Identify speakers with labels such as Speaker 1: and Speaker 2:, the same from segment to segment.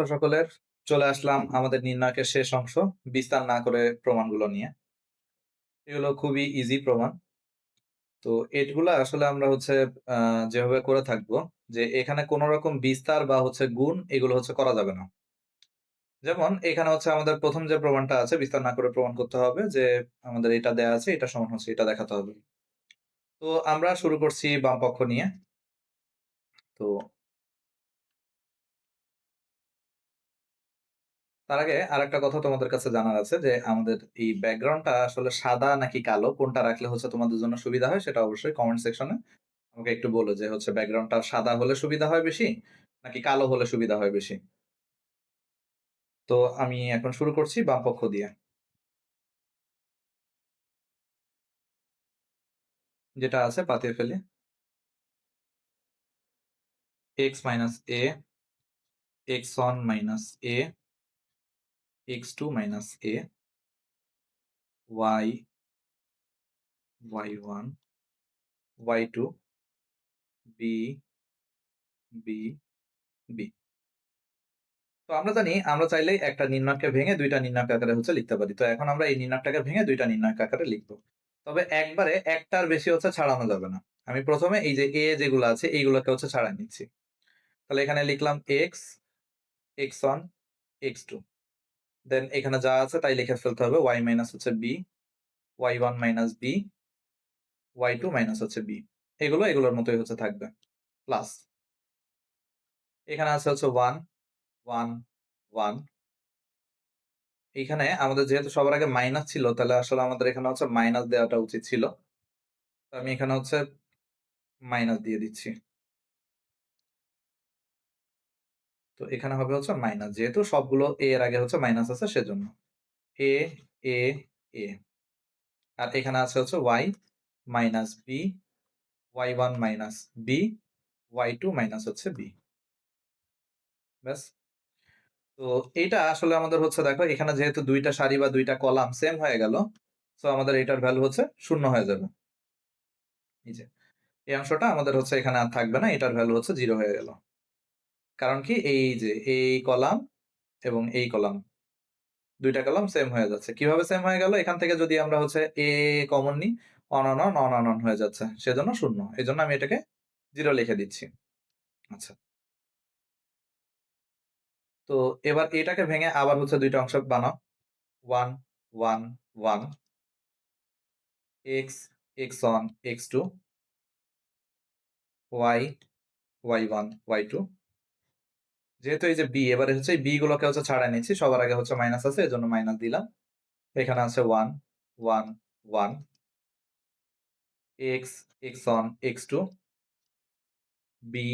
Speaker 1: দুঃখ সকলের চলে আসলাম আমাদের নির্ণায়কের শেষ অংশ, বিস্তার না করে প্রমাণগুলো নিয়ে। এগুলো খুবই ইজি প্রমাণ। তো এগুলো আসলে আমরা হচ্ছে যেভাবে করে থাকব, যে এখানে কোনো রকম বিস্তার বা হচ্ছে গুণ এগুলো হচ্ছে করা যাবে না। যেমন এখানে হচ্ছে আমাদের প্রথম যে প্রমাণটা আছে, বিস্তার না করে প্রমাণ করতে হবে যে আমাদের এটা দেয়া আছে, এটা সমান হচ্ছে, এটা দেখাতে হবে। তো আমরা শুরু করছি বাম পক্ষ নিয়ে। তো তার আগে আরেকটা কথা তোমাদের কাছে জানার আছে যে আমাদের এই ব্যাকগ্রাউন্ডটা আসলে সাদা নাকি কালো? কোনটা রাখলে হচ্ছে তোমাদের জন্য সুবিধা হয় সেটা অবশ্যই কমেন্ট সেকশনে আমাকে একটু বলো যে হচ্ছে ব্যাকগ্রাউন্ডটা সাদা হলে সুবিধা হয় বেশি নাকি কালো হলে সুবিধা হয় বেশি? তো আমি এখন শুরু করছি বাম পক্ষ দিয়ে। যেটা আছে পাতিয়ে ফেলি। X minus A X one minus A X two minus A Y Y one Y two B B B তো আমরা জানি, আমরা চাইলেই একটা নির্ণয়কে ভেঙে দুইটা নির্ণায়ক আকারে হচ্ছে লিখতে পারি। তো এখন আমরা এই নির্ণয়টাকে ভেঙে দুইটা নির্ণায়ক আকারে লিখব। তবে একবারে একটার বেশি হচ্ছে ছাড়ানো যাবে না। আমি প্রথমে এই যে এ যেগুলো আছে, এইগুলোকে হচ্ছে ছাড়াই নিচ্ছি। তাহলে এখানে লিখলাম X X one X two then এখানে যা আছে তাই লিখে ফেলতে হবে। ওয়াই মাইনাস হচ্ছে B Y one minus B Y two minus হচ্ছে বি এগুলো, এগুলোর মতোই হচ্ছে থাকবে। প্লাস এখানে আছে হচ্ছে ওয়ান ওয়ান ওয়ান এখানে আমাদের যেহেতু সবার আগে মাইনাস ছিল, তাহলে আসলে আমাদের এখানে হচ্ছে মাইনাস দেওয়াটা উচিত ছিল। তো আমি এখানে হচ্ছে মাইনাস দিয়ে দিচ্ছি। তো এখানে হবে হচ্ছে মাইনাস যেহেতু সবগুলো এ এর আগে হচ্ছে মাইনাস আছে সেজন্য। এ এ এ আর এখানে আছে হচ্ছে Y minus B Y one minus B Y two minus হচ্ছে বি ব্যাস। তো এটা আসলে আমাদের হচ্ছে দেখো, এখানে যেহেতু দুইটা সারি বা দুইটা কলাম সেম হয়ে গেল তো আমাদের এটার ভ্যালু হচ্ছে শূন্য হয়ে যাবে। এই যে। এই অংশটা আমাদের হচ্ছে এখানে আর থাকবে না, এটার ভ্যালু হচ্ছে জিরো হয়ে গেল। কারণ কি? এই যে, এই কলাম এবং এই কলাম। দুইটা কলাম সেম হয়ে যাচ্ছে। কীভাবে সেম হয়ে গেল? এখান থেকে যদি আমরা হচ্ছে এ কমন নিই one one one one one হয়ে যাচ্ছে। সেজন্য শূন্য। এই জন্য আমি এটাকে জিরো লিখে দিচ্ছি। আচ্ছা। তো এবার এটাকে ভেঙে আবার হচ্ছে দুইটা অংশ বানাও। One one one X X one X two Y Y one Y two যেহেতু এই যে বি এবারে হচ্ছে বি গুলোকে হচ্ছে ছাড়াই নিচ্ছি, সবার আগে হচ্ছে মাইনাস আছে, এজন্য মাইনাস দিলাম। এখানে আছে one one one X X one X two B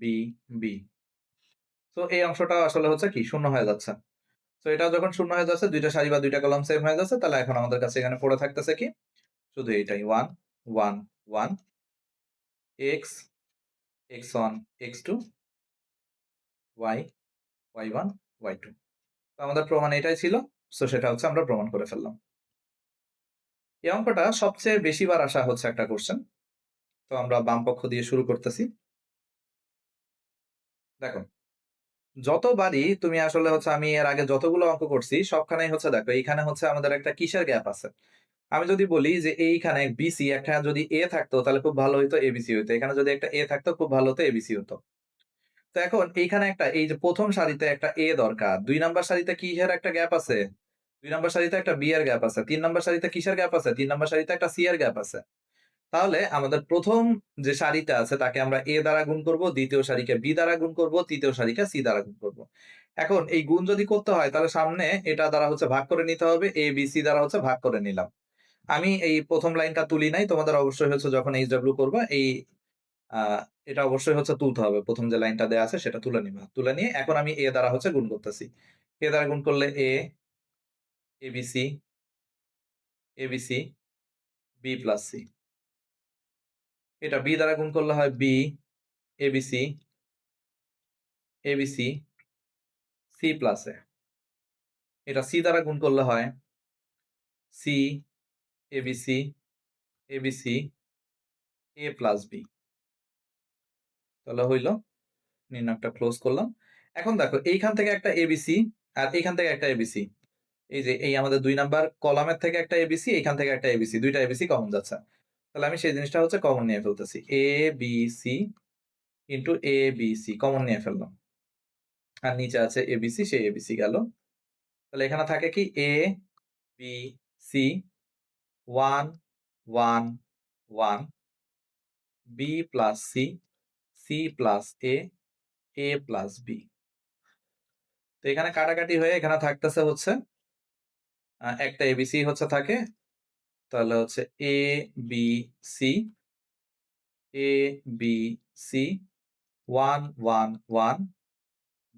Speaker 1: B B তো এই অংশটা আসলে হচ্ছে কি, শূন্য হয়ে যাচ্ছে। তো এটা যখন শূন্য হয়ে যাচ্ছে, দুইটা সারি বা দুইটা কলাম সেম হয়ে যাচ্ছে, তাহলে এখন আমাদের কাছে এখানে পড়ে থাকতেছে কি? শুধু এইটাই one one one X X one X two Y Y one Y two তো আমাদের প্রমাণ এটাই ছিল তো সেটা হচ্ছে আমরা প্রমাণ করে ফেললাম। এই অঙ্কটা সবচেয়ে বেশি বার আসা হচ্ছে একটা কোশ্চেন তো আমরা বাম পক্ষ দিয়ে শুরু করতেছি। দেখো, যতবারই তুমি আসলে হচ্ছে আমি এর আগে যতগুলো অঙ্ক করছি, সবখানেই হচ্ছে দেখো, এইখানে হচ্ছে আমাদের একটা কিসের গ্যাপ আছে। আমি যদি বলি যে এইখানে বিসি একটা যদি এ থাকতো, তাহলে খুব ভালো হতো এবিসি হতো এখানে যদি একটা এ থাকতো, খুব ভালো হতো এবিসি হতো। তো এখন এইখানে একটা, এই যে প্রথম সারিতে একটা এ দরকার, দুই নাম্বার সারিতে কিসের একটা গ্যাপ আছে? দুই নাম্বার সারিতে একটা বি এর গ্যাপ আছে, তিন নাম্বার সারিতে কিসের গ্যাপ আছে? তিন নাম্বার সারিতে একটা সি এর গ্যাপ আছে। তাহলে আমাদের প্রথম যে সারিটা আছে তাকে আমরা এ দ্বারা গুণ করব, দ্বিতীয় সারিকে বি দ্বারা গুণ করব, তৃতীয় সারিকে সি দ্বারা গুণ করব। এখন এই গুণ যদি করতে হয়, তাহলে সামনে এটা দ্বারা হচ্ছে ভাগ করে নিতে হবে এ বি সি দ্বারা হচ্ছে ভাগ করে নিলাম। আমি এই প্রথম লাইনটা তুলি নাই, তোমাদের অবশ্যই হচ্ছে যখন এইচ ডাব্লিউ করবা, এই এটা অবশ্যই হচ্ছে তুলতে হবে। প্রথম যে লাইনটা দেওয়া আছে সেটা তুলে নিবা। তুলে নিয়ে এখন আমি এ দ্বারা হচ্ছে গুণ করতেছি। এ দ্বারা গুণ করলে A ABC ABC B plus C. এটা বি দ্বারা গুণ করলে হয় B ABC ABC C plus A. এটা সি দ্বারা গুণ করলে হয় C ABC ABC A plus B. তাহলে হইল নির্ণয়টা ক্লোজ করলাম এখন দেখো এইখান থেকে একটা এবিসি আর এইখান থেকে একটা এবিসি এই যে এই আমাদের দুই নাম্বার কলামের থেকে একটা এবিসি এইখান থেকে একটা এবিসি দুইটা এবিসি কমন যাচ্ছে তাহলে আমি সেই জিনিসটা হচ্ছে কমন নিয়ে ফেলতেছি A B C into A B C common নিয়ে ফেললাম আর নিচে আছে এবিসি সেই এবিসি গেল তাহলে এখানে থাকে কি A B C one one one B plus C C plus A A plus B. তো এখানে কাটাকাটি হয়ে এখানে থাকতেছে হচ্ছে একটা এবিসি হচ্ছে থাকে, তাহলে হচ্ছে A B C, A B C, one one one,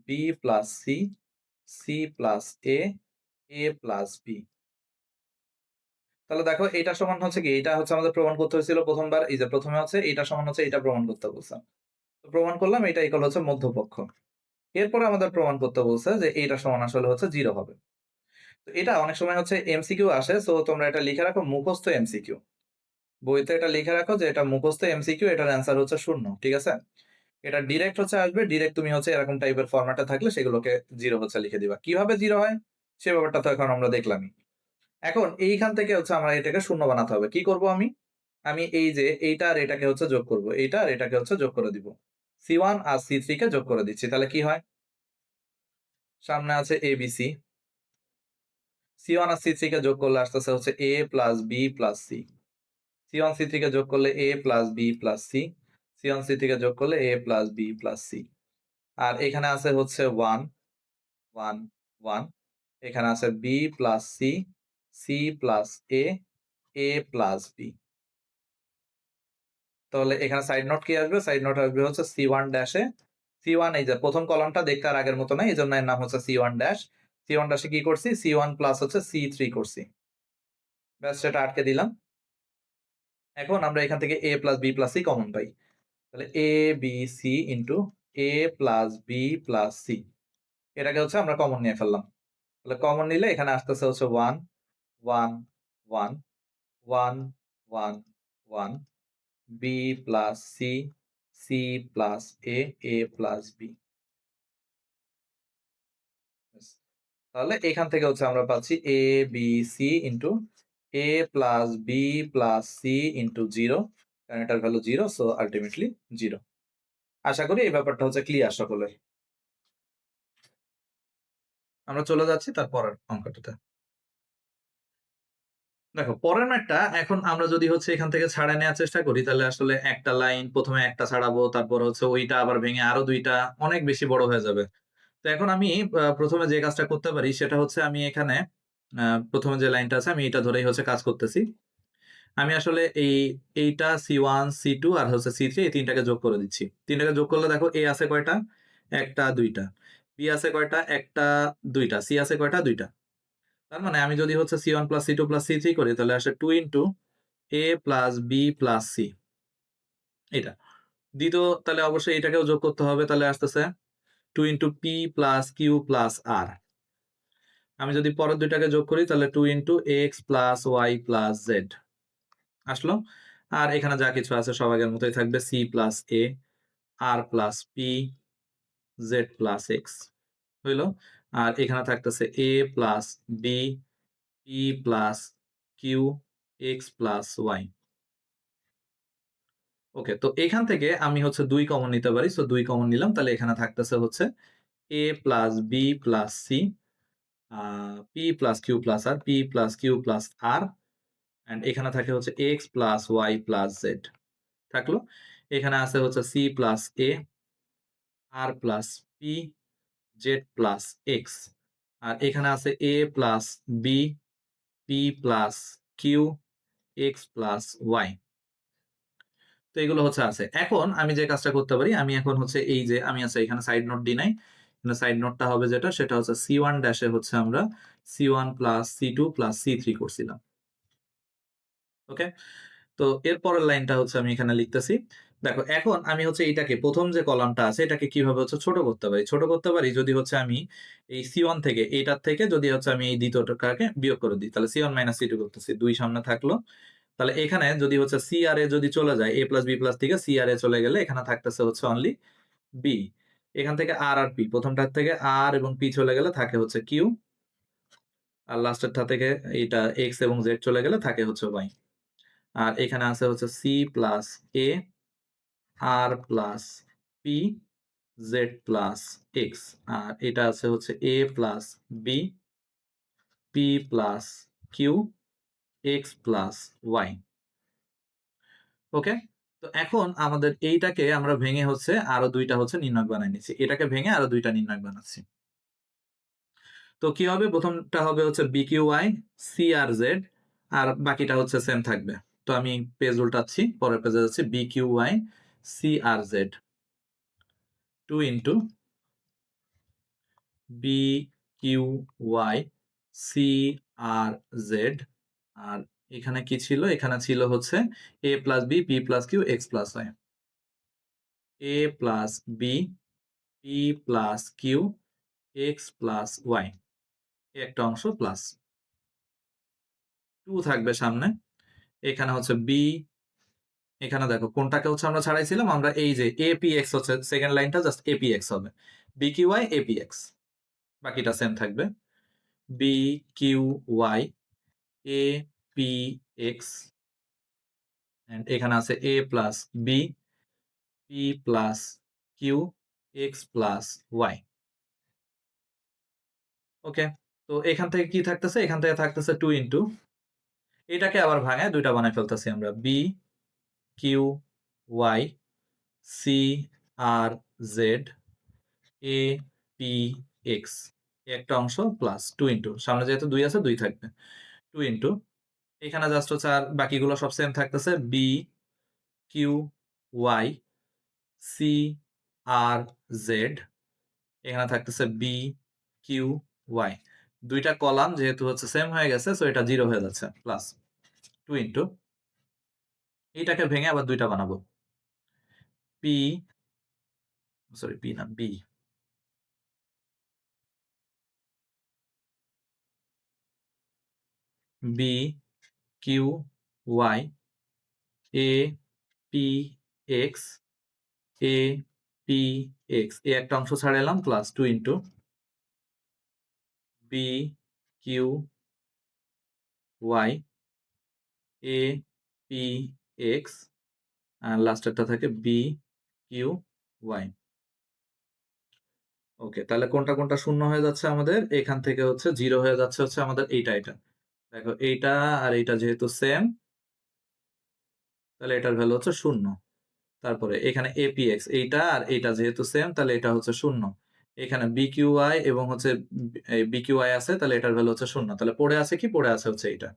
Speaker 1: B plus C C plus A A plus B. তাহলে দেখো এটা সমান হচ্ছে কি? এটা হচ্ছে আমাদের প্রমাণ করতে হয়েছিল প্রথমবার, এই যে প্রথমে হচ্ছে এটা সমান হচ্ছে এটা প্রমাণ করতে বলছে। প্রমাণ করলাম, এটা ইকুয়াল হচ্ছে মধ্যপক্ষ। এরপরে আমাদের প্রমাণ করতে বলছে যে এইটা সমান আসলে হচ্ছে জিরো হবে। তো এটা অনেক সময় হচ্ছে এমসিকিউ আসে সো তোমরা এটা লিখে রাখো, মুখস্থ এমসিকিউ বইতে এটা লিখে রাখো যে এটা মুখস্থ এমসিকিউ এটার অ্যান্সার হচ্ছে শূন্য, ঠিক আছে? এটা ডিরেক্ট হচ্ছে আসবে ডিরেক্ট তুমি হচ্ছে এরকম টাইপের ফরম্যাটে থাকলে সেগুলোকে জিরো হচ্ছে লিখে দিবা। কীভাবে জিরো হয়? সে ব্যাপারটা তো এখন আমরা দেখলামই। এখন এইখান থেকে হচ্ছে আমরা এটাকে শূন্য বানাতে হবে। কি করব আমি? আমি এই যে এইটা আর এটাকে হচ্ছে যোগ করব, এইটা আর এটাকে হচ্ছে যোগ করে দিব। সি ওয়ান আর সি থ্রি কে যোগ করে দিচ্ছি, তাহলে কি হয়? সামনে আছে A B C. C one R C three কে যোগ করলে আসতেছে হচ্ছে A plus B plus C. C one C three কে যোগ করলে A plus B plus C. C one C three কে যোগ করলে A plus B plus C. আর এখানে আছে হচ্ছে ওয়ান ওয়ান ওয়ান। এখানে আছে B plus C C plus A A plus B. তাহলে এখানে সাইড নোট কি আসবে? সাইড নোট আসবে হচ্ছে সি ওয়ান ড্যাশে সি ওয়ান এই যে প্রথম কলমটা দেখতে আর আগের মতো নাই এই জন্য এর নাম হচ্ছে C one dash C one ড্যাশে কি করছি? সি ওয়ান প্লাস হচ্ছে সি থ্রি করছি। ব্যাস, সেটা আটকে দিলাম। এখন আমরা এখান থেকে A plus B plus C common পাই। তাহলে A B C into A plus B plus C এটাকে হচ্ছে আমরা কমন নিয়ে ফেললাম। তাহলে কমন নিলে এখানে আসতেছে হচ্ছে one one one one one one B plus তাহলে এখান থেকে হচ্ছে আমরা পাচ্ছি A B C into A plus B plus C into zero কারণ এটার value zero so ultimately zero আশা করি এই ব্যাপারটা হচ্ছে ক্লিয়ার সকলের। আমরা চলে যাচ্ছি তার পরের অঙ্কটাতে। দেখো, পরের ম্যাটটা এখন আমরা যদি হচ্ছে এখান থেকে ছাড়া নেওয়ার চেষ্টা করি, তাহলে আসলে একটা লাইন প্রথমে একটা ছাড়াবো, তারপর হচ্ছে ওইটা আবার ভেঙে আরও দুইটা অনেক বেশি বড় হয়ে যাবে। তো এখন আমি প্রথমে যে কাজটা করতে পারি সেটা হচ্ছে আমি এখানে প্রথমে যে লাইনটা আছে আমি এটা ধরেই হচ্ছে কাজ করতেছি। আমি আসলে এই, এইটা সি ওয়ান, সি টু আর হচ্ছে সি থ্রি এই তিনটাকে যোগ করে দিচ্ছি। তিনটাকে যোগ করলে দেখো এ আছে কয়টা? একটা, দুইটা। বি আছে কয়টা? একটা, দুইটা। সি আছে কয়টা? দুইটা। তার মানে আমি যদি হচ্ছে C one plus C two plus C three করি, তাহলে আসে two into A plus B plus C এটা দ্বিতীয়, তাহলে অবশ্যই এটাকেও যোগ করতে হবে, তাহলে আসতেছে two into P plus Q plus R আমি যদি পরের দুইটাকে যোগ করি, তাহলে two into X plus Y plus Z আসলো? আর এখানে যা কিছু আছে, সব আগের মতোই থাকবে C plus A R plus P Z plus X হইল? আর এখানে থাকতেছে A plus B P plus Q X plus Y okay তো এখান থেকে আমি হচ্ছে দুই কমন নিতে পারি সো দুই কমন নিলাম, তাহলে এখানে থাকতেছে হচ্ছে A plus B plus C P plus Q plus R P plus Q plus R and এখানে থাকে হচ্ছে X plus Y plus Z থাকল? এখানে আছে হচ্ছে C plus A R plus P Z plus X আর এখানে আছে A plus B P plus Q X plus Y তো এগুলো হচ্ছে আছে। এখন আমি যে কাজটা করতে পারি, আমি এখন হচ্ছে এই যে, আমি আছে এখানে সাইড নোট দিই নাই। সাইড নোটটা হবে যেটা, সেটা হচ্ছে সি ওয়ান ড্যাশে হচ্ছে আমরা C one plus C two plus C three করছিলাম। ওকে তো এর পরের লাইনটা হচ্ছে আমি এখানে লিখতেছি। দেখো, এখন আমি হচ্ছে এটাকে প্রথম যে কলামটা আছে, এটাকে কীভাবে হচ্ছে ছোট করতে পারি? ছোট করতে পারি যদি হচ্ছে আমি এই সি ওয়ান থেকে, এইটার থেকে যদি হচ্ছে আমি এই দ্বিতীয়টাকে বিয়োগ করে দিই, তাহলে C one minus C two করতেছি, দুই সামনে থাকল। তাহলে এখানে যদি হচ্ছে সি আর এ যদি চলে যায় এ প্লাস বি প্লাস থেকে সি আর এ চলে গেলে এখানে থাকতেছে হচ্ছে অনলি বি এখান থেকে আর আর পি প্রথমটার থেকে আর এবং পি চলে গেলে থাকে হচ্ছে কিউ আর লাস্টের লাস্টেরটা থেকে এটা এক্স এবং জেড চলে গেলে থাকে হচ্ছে ওয়াই আর এখানে আছে হচ্ছে C plus A R plus P Z plus X আর এটা আছে হচ্ছে A plus B P plus Q X plus Y okay তো এখন আমাদের এইটাকে আমরা ভেঙে হচ্ছে আরও দুইটা হচ্ছে নির্ণয় বানাই নিচ্ছি। এটাকে ভেঙে আরও দুইটা নির্ণয় বানাচ্ছি। তো কি হবে? প্রথমটা হবে হচ্ছে B Q Y C R Z আর বাকিটা হচ্ছে সেম থাকবে। তো আমি পেজ উল্টাচ্ছি, পরের পেজে যাচ্ছি B Q Y C R Z two into B Q Y C R Z আর এখানে কি ছিল? এখানে ছিল হচ্ছে A plus B P plus Q X plus Y A plus B P plus Q X plus Y একটা অংশ plus two থাকবে সামনে। এখানে হচ্ছে বি এখানে দেখো, কোনটাকে হচ্ছে আমরা ছাড়াইছিলাম? আমরা এই যে এপিএক্স হচ্ছে সেকেন্ড লাইনটা জাস্ট এপিএক্স হবে। বি কিউ ওয়াই এপিএক্স বাকিটা সেম থাকবে। B Q Y A P X and এখানে আছে A plus B P plus Q X plus Y okay তো এখান থেকে কি থাকতেছে? এখান থেকে থাকতেছে টু ইন্টু এটাকে আবার ভাঙায় দুইটা বানায় ফেলতেছি আমরা। B Q Y C R Z A P X একটা অংশ প্লাস টু ইন্টু সামনে যেহেতু দুই আছে, দুই থাকবে। টু ইন্টু এখানে জাস্ট হচ্ছে আর বাকিগুলো সব সেম থাকতেছে। B Q Y C R Z এখানে থাকতেছে বি কিউ ওয়াই দুইটা কলাম যেহেতু হচ্ছে সেম হয়ে গেছে সো এটা জিরো হয়ে যাচ্ছে প্লাস টু ইন্টু এইটাকে ভেঙে আবার দুইটা বানাবো। পি সরি পি না B B Q Y A P X A P X A একটা অংশ ছাড়াইলাম plus two into B Q Y A P X, আর লাস্টেরটা থাকে বি, কিউ, ওয়াই। ওকে, তাহলে কোনটা কোনটা শূন্য হয়ে যাচ্ছে আমাদের? এখান থেকে হচ্ছে জিরো হয়ে যাচ্ছে হচ্ছে আমাদের এইটা এটা দেখো, এইটা আর এইটা যেহেতু সেম তাহলে এটার ভ্যালু হচ্ছে শূন্য। তারপরে এখানে এপিএক্স এইটা আর এইটা যেহেতু সেম তাহলে এটা হচ্ছে শূন্য। এখানে বিকিউআই এবং হচ্ছে বিকিউআই আছে, তাহলে এটার ভ্যালু হচ্ছে শূন্য। তাহলে পড়ে আছে কি? পড়ে আছে হচ্ছে এইটা।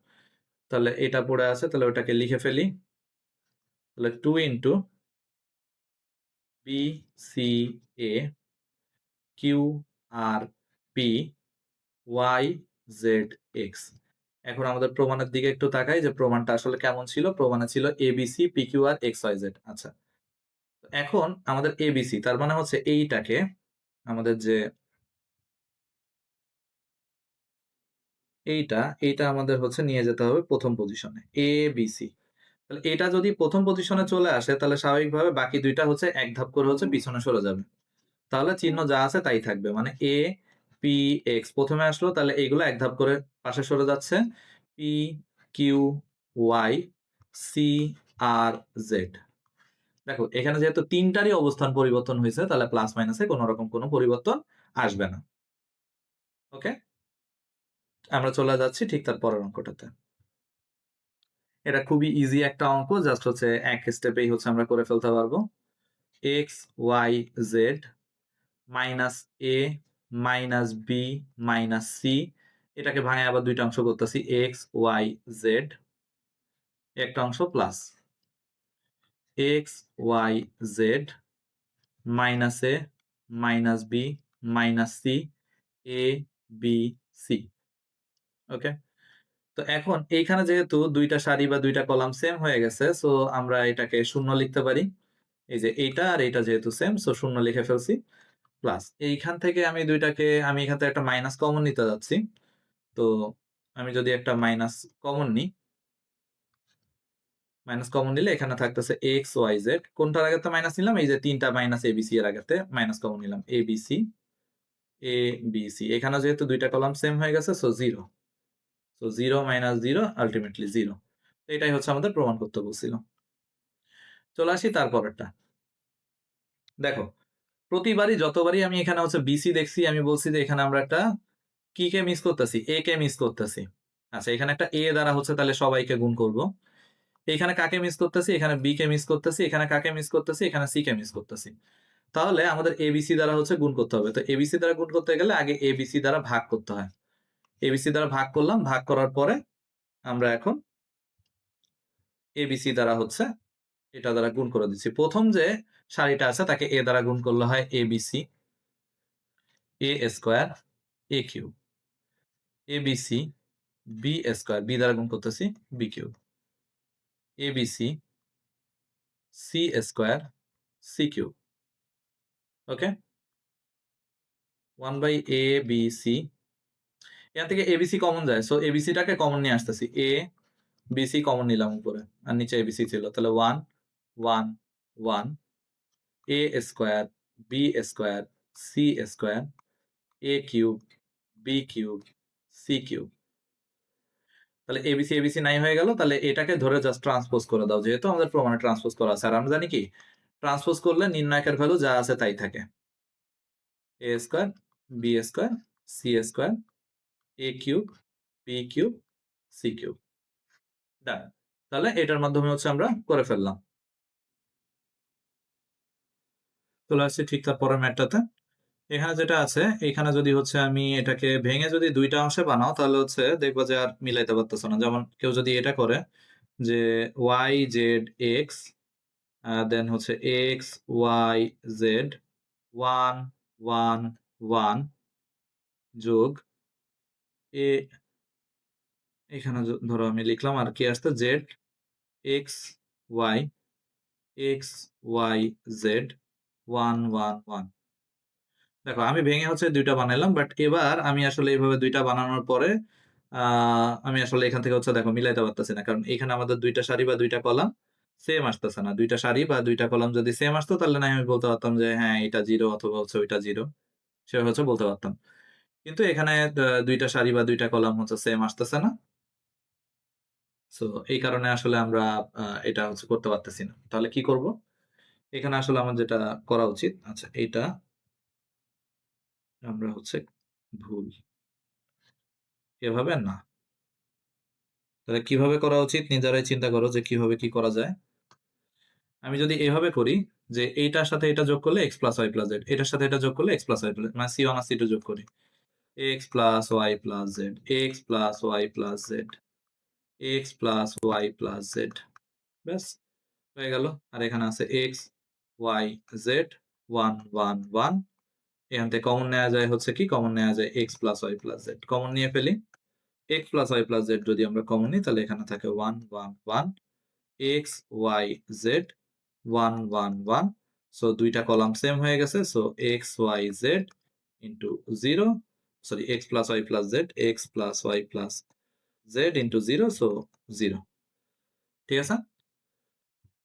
Speaker 1: তাহলে এটা পড়ে আছে, তাহলে ওটাকে লিখে ফেলি। তাহলে two into B C A Q R P Y Z X এখন আমাদের প্রমাণের দিকে একটু তাকাই যে প্রমাণটা আসলে কেমন ছিল। প্রমাণে ছিল ABC P Q R X Y Z আচ্ছা। এখন আমাদের এবিসি তার মানে হচ্ছে এইটাকে আমাদের যে এইটা এইটা আমাদের হচ্ছে নিয়ে যেতে হবে প্রথম পজিশনে এ। বিসি তাহলে এটা যদি প্রথম পজিশনে চলে আসে, তাহলে স্বাভাবিকভাবে বাকি দুইটা হচ্ছে এক ধাপ করে হচ্ছে পিছনে সরে যাবে। তাহলে চিহ্ন যা আছে তাই থাকবে। মানে এ পি এক্স প্রথমে আসলো, তাহলে এইগুলো এক ধাপ করে পাশে সরে যাচ্ছে। P Q Y C R Z দেখো, এখানে যেহেতু তিনটারই অবস্থান পরিবর্তন হয়েছে, তাহলে প্লাস মাইনাসে কোনো রকম কোনো পরিবর্তন আসবে না। ওকে আমরা চলে যাচ্ছি ঠিক তার পরের অঙ্কটাতে। এটা খুবই ইজি একটা অঙ্ক জাস্ট হচ্ছে এক স্টেপেই হচ্ছে আমরা করে ফেলতে পারব। X Y Z minus A minus B minus C এটাকে ভাঙে আবার দুইটা অংশ করতেছি এক্স ওয়াই জেড একটা অংশ plus X Y Z minus A minus B minus C A B C okay তো এখন এইখানে যেহেতু দুইটা সারি বা দুইটা কলাম সেম হয়ে গেছে সো আমরা এটাকে শূন্য লিখতে পারি। এই যে এইটা আর এইটা যেহেতু সেম সো শূন্য লিখে ফেলছি। প্লাস এইখান থেকে আমি দুইটাকে, আমি এখান থেকে একটা মাইনাস কমন নিতে যাচ্ছি। তো আমি যদি একটা মাইনাস কমন নিই মাইনাস কমন নিলে এখানে থাকতেছে এক্স ওয়াই জেড কোনটার আগে তো মাইনাস নিলাম? এই যে তিনটা মাইনাস এবিসি এর আগেতে মাইনাস কমন নিলাম। এবিসি এ বি সি এখানে যেহেতু দুইটা কলাম সেম হয়ে গেছে so zero so zero minus zero ultimately zero তো এটাই হচ্ছে আমাদের প্রমাণ করতে বলছিল। চলে আসি তারপরেরটা দেখো, প্রতিবারই যতবারই আমি এখানে হচ্ছে বিসি দেখছি, আমি বলছি যে এখানে আমরা একটা কি কে মিস করতেছি? এ কে মিস করতেছি। আচ্ছা এখানে একটা এ দ্বারা হচ্ছে তাহলে সবাইকে গুণ করব। এখানে কাকে মিস করতেছি? এখানে বি কে মিস করতেছি। এখানে কাকে মিস করতেছি? এখানে সি কে মিস করতেছি। তাহলে আমাদের এবিসি দ্বারা হচ্ছে গুণ করতে হবে। তো এবিসি দ্বারা গুণ করতে গেলে আগে এবিসি দ্বারা ভাগ করতে হয়। এবিসি দ্বারা ভাগ করলাম, ভাগ করার পরে আমরা এখন এবিসি দ্বারা হচ্ছে এটা দ্বারা গুণ করে দিচ্ছি। প্রথম যে সারিটা আছে তাকে এ দ্বারা গুণ করলে হয় ABC A square A cube ABC B square B দ্বারা গুণ করতেছি B cube ABC C square C cube okay one by A B C এখান থেকে এবিসি কমন যায়। সো এবিসিটাকে কমন নিয়ে আসতেছি। এ বিসি কমন নিলাম উপরে। আর নিচে এবিসি ছিল। তাহলে one one one A square B square C square A cube B cube C cube তাহলে এবিসি এবিসি নাই হয়ে গেল। তাহলে এটাকে ধরে জাস্ট ট্রান্সপোজ করে দাও। যেহেতু আমাদের প্রমাণে ট্রান্সপোজ করা আছে। আর আমরা জানি কি? ট্রান্সপোজ করলে নির্ণায়কের ভ্যালু যা আছে তাই থাকে। A square B square C square A cube B cube C cube done তাহলে এটার মাধ্যমে হচ্ছে আমরা করে ফেললাম। চলে আসছি ঠিক তার পরের ম্যাটটাতে। এখানে যেটা আছে, এখানে যদি হচ্ছে আমি এটাকে ভেঙে যদি দুইটা অংশে বানাও, তাহলে হচ্ছে দেখব যে আর মিলাইতে পারতেছে না। যেমন কেউ যদি এটা করে যে ওয়াই জেড এক্স দেন হচ্ছে X Y Z one one one যোগ এ, এখানে ধরো আমি লিখলাম আর কি আসতে? Z X Y X Y Z one one one দেখো, আমি ভেঙে হচ্ছে দুইটা বানাইলাম বাট এবার আমি আসলে এইভাবে দুইটা বানানোর পরে আমি আসলে এখান থেকে হচ্ছে দেখো মিলাইতে পারতেছি না, কারণ এখানে আমাদের দুইটা সারি বা দুইটা কলাম সেম আসতেছে না। দুইটা সারি বা দুইটা কলাম যদি সেম আসতো, তাহলে না আমি বলতে পারতাম যে হ্যাঁ এটা জিরো অথবা হচ্ছে ওইটা জিরো সেভাবে হচ্ছে বলতে পারতাম। কিন্তু এখানে দুইটা সারি বা দুইটা কলাম হচ্ছে সেম আসতেছে না। সো এই কারণে আসলে আমরা এটা হচ্ছে করতে পারতেছি না। তাহলে কি করব? এখানে আসলে আমার যেটা করা উচিত আচ্ছা এটা আমরা হচ্ছে ভুল। এভাবে না। তাহলে কীভাবে করা উচিত? নিজেরাই চিন্তা করো যে কীভাবে কি করা যায়। আমি যদি এভাবে করি যে এইটার সাথে এটা যোগ করলে X plus Y plus Z এটার সাথে এটা যোগ করলে এক্স প্লাস ওয়াই প্লাস মানে সি ওয়ান আর সি টু যোগ করি। x plus y plus z, x plus y plus z, x plus y plus z, ব্যাস, হয়ে গেল। আর এখানে আছে x, y, z 1 1 1 এতে কমন নেওয়া যায় হচ্ছে কি? কমন নেওয়া যায় x plus y plus z common নিয়ে ফেলি। X plus y plus z যদি আমরা কমন নিই, তাহলে এখানে থাকে 1 1 1 x, y, z 1 1 1 সো দুইটা কলাম সেম হয়ে গেছে। So x, y, z into 0 sorry, x plus y plus z, x plus y plus z into 0 so 0 ঠিক আছে?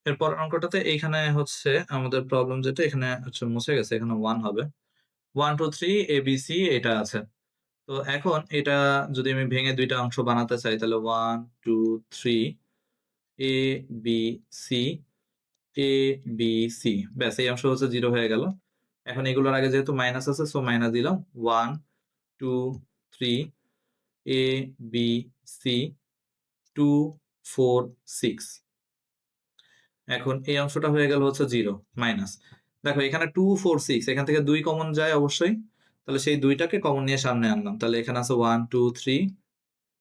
Speaker 1: এরপর অঙ্কটাতে এখানে হচ্ছে আমাদের প্রবলেম যেটা, এখানে হচ্ছে মুছে গেছে, এখানে 1 হবে। 1 2 3 a, b, c, এটা আছে। তো এখন এটা যদি আমি ভেঙে দুইটা অংশ বানাতে চাই, তাহলে 1 2 3 a, b, c, a, b, c ব্যাস, এই অংশ হচ্ছে 0 হয়ে গেল। এখন এগুলোর আগে যেহেতু মাইনাস আছে সো মাইনাস দিলাম। 1 two, three, A, B, C, two, four, six. এখন এই অংশটা হয়ে গেল হচ্ছে জিরো, মাইনাস। দেখো, এখানে টু, ফোর, সিক্স, এখান থেকে দুই কমন যায় অবশ্যই। তাহলে সেই দুইটাকে কমন নিয়ে সামনে আনলাম। তাহলে এখানে আছে one two three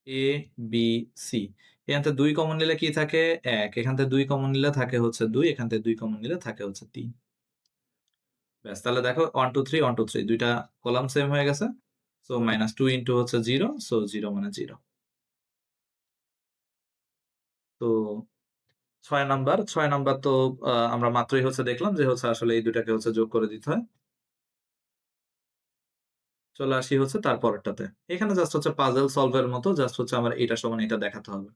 Speaker 1: A, B, C. এখান থেকে দুই কমন নিলে কি থাকে? এক। এখান থেকে দুই কমন নিলে থাকে হচ্ছে দুই, এখান থেকে দুই কমন নিলে থাকে হচ্ছে তিন। ব্যাস, তাহলে দেখো one two three one two three দুইটা কলাম সেম হয়ে গেছে। সো মাইনাস টু ইন্টু হচ্ছে জিরো সো জিরো মানে জিরো তো ছয় নাম্বার ছয় নাম্বার তো আমরা মাত্রই হচ্ছে দেখলাম যে হচ্ছে আসলে এই দুটাকে হচ্ছে যোগ করে দিতে হয়। চলে আসি হচ্ছে তারপরটাতে এখানে জাস্ট হচ্ছে পাজল সলভের মতো জাস্ট হচ্ছে আমার এটা সমান এটা দেখাতে হবে।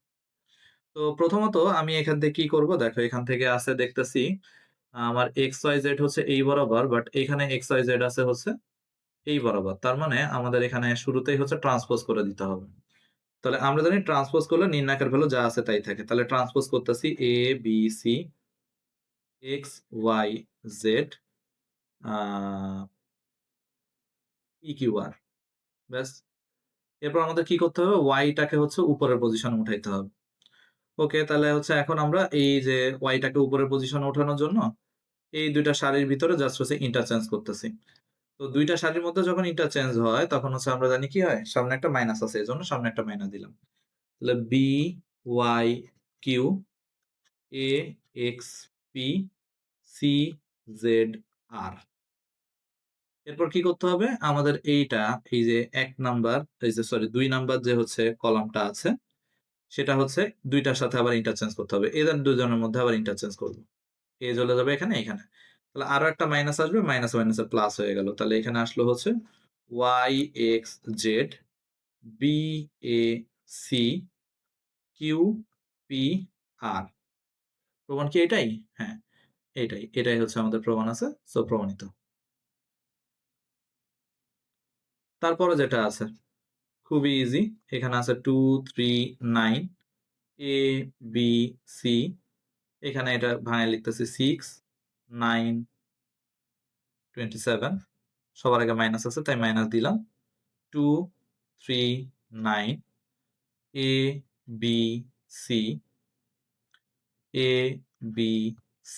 Speaker 1: তো প্রথমত আমি এখান থেকে কি করব? দেখো, এখান থেকে আছে দেখতেছি, আমার XYZ হচ্ছে এই বরাবর বাট এখানে XYZ আছে হচ্ছে এই বরাবর। তার মানে আমাদের এখানে শুরুতেই হচ্ছে ট্রান্সপোজ করে দিতে হবে। তাহলে আমরা জানি ট্রান্সপোজ করলে নির্ণায়কের ভ্যালু যা আছে তাই থাকে। তাহলে ট্রান্সপোজ করতেছি এ B, C, X, Y, Z আ P, Q, R ব্যাস। এরপর আমাদের কি করতে হবে? Y টাকে হচ্ছে উপরের পজিশনে উঠাইতে হবে। ওকে, তাহলে হচ্ছে এখন আমরা এই যে Y টাকে উপরের পজিশনে ওঠানোর জন্য এই ২ টা সারির ভিতরে জাস্ট হচ্ছে ইন্টারচেঞ্জ করতেছি। তো ২ টা সারির মধ্যে যখন ইন্টারচেঞ্জ হয় তখন হচ্ছে আমরা জানি কি হয়? সামনে একটা মাইনাস আছে। এজন্য সামনে একটা মাইনাস দিলাম। তাহলে B, Y, Q, A, X, P, C, Z, R এরপর কি করতে হবে? আমাদের এইটা এই যে এক নাম্বার এই যে সরি দুই নাম্বার যে হচ্ছে কলামটা আছে সেটা হচ্ছে দুইটার সাথে আবার ইন্টারচেঞ্জ করতে হবে। এদের ২ জনের মধ্যে আবার ইন্টারচেঞ্জ করব। এ চলে যাবে এখানে, এখানে। তাহলে আরও একটা মাইনাস আসবে, মাইনাস, মাইনাসে প্লাস হয়ে গেল। তাহলে এখানে আসলো হচ্ছে Y X Z B A C Q P R প্রমাণ কি এটাই? হ্যাঁ, এটাই। এটাই হচ্ছে আমাদের প্রমাণ আছে। সো প্রমাণিত। তারপরে যেটা আছে খুবই ইজি। এখানে আছে two three nine A B C এখানে এটা ভাঙায় লিখতেছি 6, 9, 27 সবার আগে মাইনাস আছে তাই মাইনাস দিলাম। 2, 3, 9 A, B, C A, B, C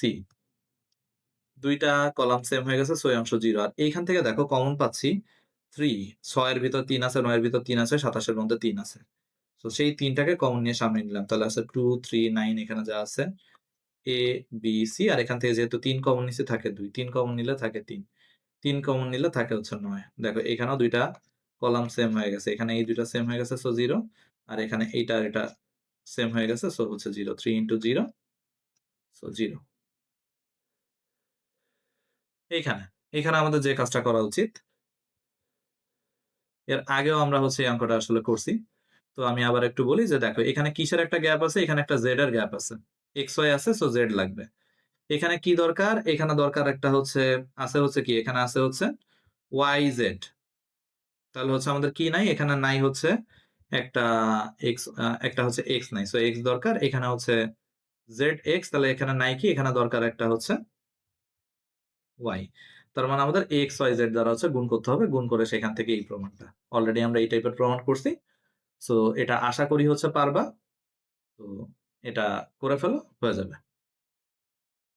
Speaker 1: ২ টা কলাম সেম হয়ে গেছে, সো এই অংশ 0 আর এইখান থেকে দেখো কমন পাচ্ছি 3 6 এর ভিতর 3 আছে, 9 এর ভিতর 3 আছে, 27 এর মধ্যে 3 আছে। সো সেই ৩ টাকে কমন নিয়ে সামনে নিলাম। তাহলে আছে 2, 3, 9 এখানে যা আছে A, B, C আর এখান থেকে যেহেতু 3 কমন নিছি থাকে 2 3 কমন নিলে থাকে 3 3 কমন নিলে থাকে হচ্ছে 9 দেখো এখানেও ২ টা কলাম সেম হয়ে গেছে। এখানে এই ২ টা সেম হয়ে গেছে সো 0 আর এখানে এইটা এটা সেম হয়ে গেছে সো হচ্ছে 0 3 ইনটু 0 সো 0 এইখানে, এখানে আমাদের যে কাজটা করা উচিত এর আগেও আমরা হচ্ছে এই অঙ্কটা আসলে করছি। তো আমি আবার একটু বলি যে দেখো এখানে কিসের একটা গ্যাপ আছে? এখানে একটা Z এর গ্যাপ আছে। XY আছে সো জেড লাগবে। এখানে কি দরকার? এখানে দরকার একটা হচ্ছে, আছে হচ্ছে কি? এখানে আছে হচ্ছে ওয়াই জেড তাহলে হচ্ছে আমাদের কি নাই? এখানে নাই হচ্ছে একটা এক্স একটা হচ্ছে এক্স নাই। সো এক্স দরকার। এখানে হচ্ছে জেড এক্স তাহলে এখানে নাই কি? এখানে দরকার একটা হচ্ছে ওয়াই তার মানে আমাদের এক্স ওয়াই জেড দ্বারা হচ্ছে গুণ করতে হবে। গুণ করে সেখান থেকে এই প্রমাণটা। অলরেডি আমরা এই টাইপের প্রমাণ করছি। সো এটা আশা করি হচ্ছে পারবা। তো এটা করে ফেলো, হয়ে যাবে।